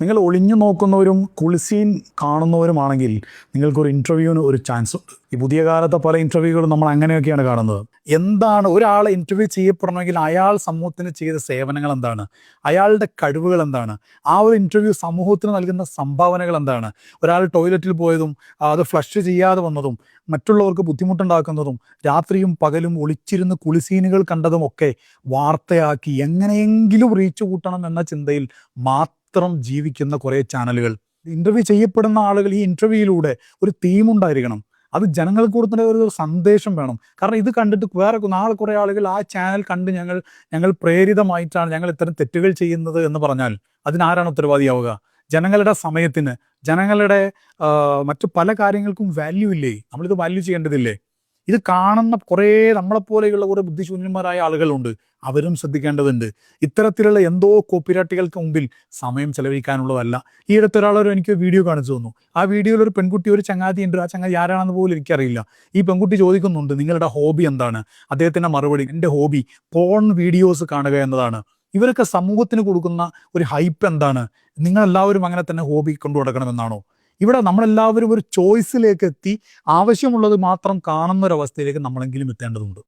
നിങ്ങൾ ഒളിഞ്ഞു നോക്കുന്നവരും കുളിസീൻ കാണുന്നവരുമാണെങ്കിൽ നിങ്ങൾക്കൊരു ഇന്റർവ്യൂവിന് ഒരു ചാൻസ് ഉണ്ട്. ഈ പുതിയ കാലത്തെ പല ഇന്റർവ്യൂകളും നമ്മൾ അങ്ങനെയൊക്കെയാണ് കാണുന്നത്. എന്താണ് ഒരാളെ ഇന്റർവ്യൂ ചെയ്യപ്പെടണമെങ്കിൽ അയാൾ സമൂഹത്തിന് ചെയ്ത സേവനങ്ങൾ എന്താണ്? അയാളുടെ കഴിവുകൾ എന്താണ്? ആ ഒരു ഇന്റർവ്യൂ സമൂഹത്തിന് നൽകുന്ന സംഭാവനകൾ എന്താണ്? ഒരാൾ ടോയ്ലറ്റിൽ പോയതും അത് ഫ്ലഷ് ചെയ്യാതെ വന്നതും മറ്റുള്ളവർക്ക് ബുദ്ധിമുട്ടുണ്ടാക്കുന്നതും രാത്രിയും പകലും ഒളിച്ചിരുന്ന് കുളിസീനുകൾ കണ്ടതും ഒക്കെ വാർത്തയാക്കി എങ്ങനെയെങ്കിലും റീച്ച് കൂട്ടണം എന്ന ചിന്തയിൽ മാത്രം ജീവിക്കുന്ന കുറേ ചാനലുകൾ. ഇന്റർവ്യൂ ചെയ്യപ്പെടുന്ന ആളുകൾ ഈ ഇന്റർവ്യൂയിലൂടെ ഒരു തീം ഉണ്ടായിരിക്കണം. അത് ജനങ്ങൾക്ക് കൊടുക്കുന്ന ഒരു സന്ദേശം വേണം. കാരണം ഇത് കണ്ടിട്ട് വേറെ നാളെ കുറേ ആളുകൾ ആ ചാനൽ കണ്ട് ഞങ്ങൾ ഞങ്ങൾ പ്രേരിതമായിട്ടാണ് ഞങ്ങൾ ഇത്തരം തെറ്റുകൾ ചെയ്യുന്നത് എന്ന് പറഞ്ഞാൽ അതിനാരാണ് ഉത്തരവാദിയാവുക? ജനങ്ങളുടെ സമയത്തിന് ജനങ്ങളുടെ മറ്റു പല കാര്യങ്ങൾക്കും വാല്യൂ ഇല്ലേ? നമ്മളിത് വാല്യൂ ചെയ്യേണ്ടതില്ലേ? ഇത് കാണുന്ന കുറേ നമ്മളെപ്പോലെയുള്ള കുറേ ബുദ്ധിശൂന്യന്മാരായ ആളുകളുണ്ട്. അവരും ശ്രദ്ധിക്കേണ്ടതുണ്ട്. ഇത്തരത്തിലുള്ള എന്തോ കോപ്പിരാട്ടികൾക്ക് മുമ്പിൽ സമയം ചെലവഴിക്കാനുള്ളതല്ല. ഈ അടുത്ത ഒരാളൊരു എനിക്ക് വീഡിയോ കാണിച്ചു തന്നു. ആ വീഡിയോയിൽ ഒരു പെൺകുട്ടി ഒരു ചങ്ങാതി ഉണ്ട് ആ ചങ്ങാതി ആരാണെന്ന് പോലും എനിക്കറിയില്ല. ഈ പെൺകുട്ടി ചോദിക്കുന്നുണ്ട് നിങ്ങളുടെ ഹോബി എന്താണ്? അദ്ദേഹത്തിന്റെ മറുപടി എന്റെ ഹോബി പോൺ വീഡിയോസ് കാണുക എന്നതാണ്. ഇവരൊക്കെ സമൂഹത്തിന് കൊടുക്കുന്ന ഒരു ഹൈപ്പ് എന്താണ്? നിങ്ങളെല്ലാവരും അങ്ങനെ തന്നെ ഹോബി കൊണ്ടു നടക്കണമെന്നാണോ ഇവിടെ നമ്മളെല്ലാവരും ഒരു ചോയ്സിലേക്ക് എത്തി ആവശ്യമുള്ളത് മാത്രം കാണുന്ന ഒരു അവസ്ഥയിലേക്ക് നമ്മളെങ്കിലും എത്തേണ്ടതുണ്ട്.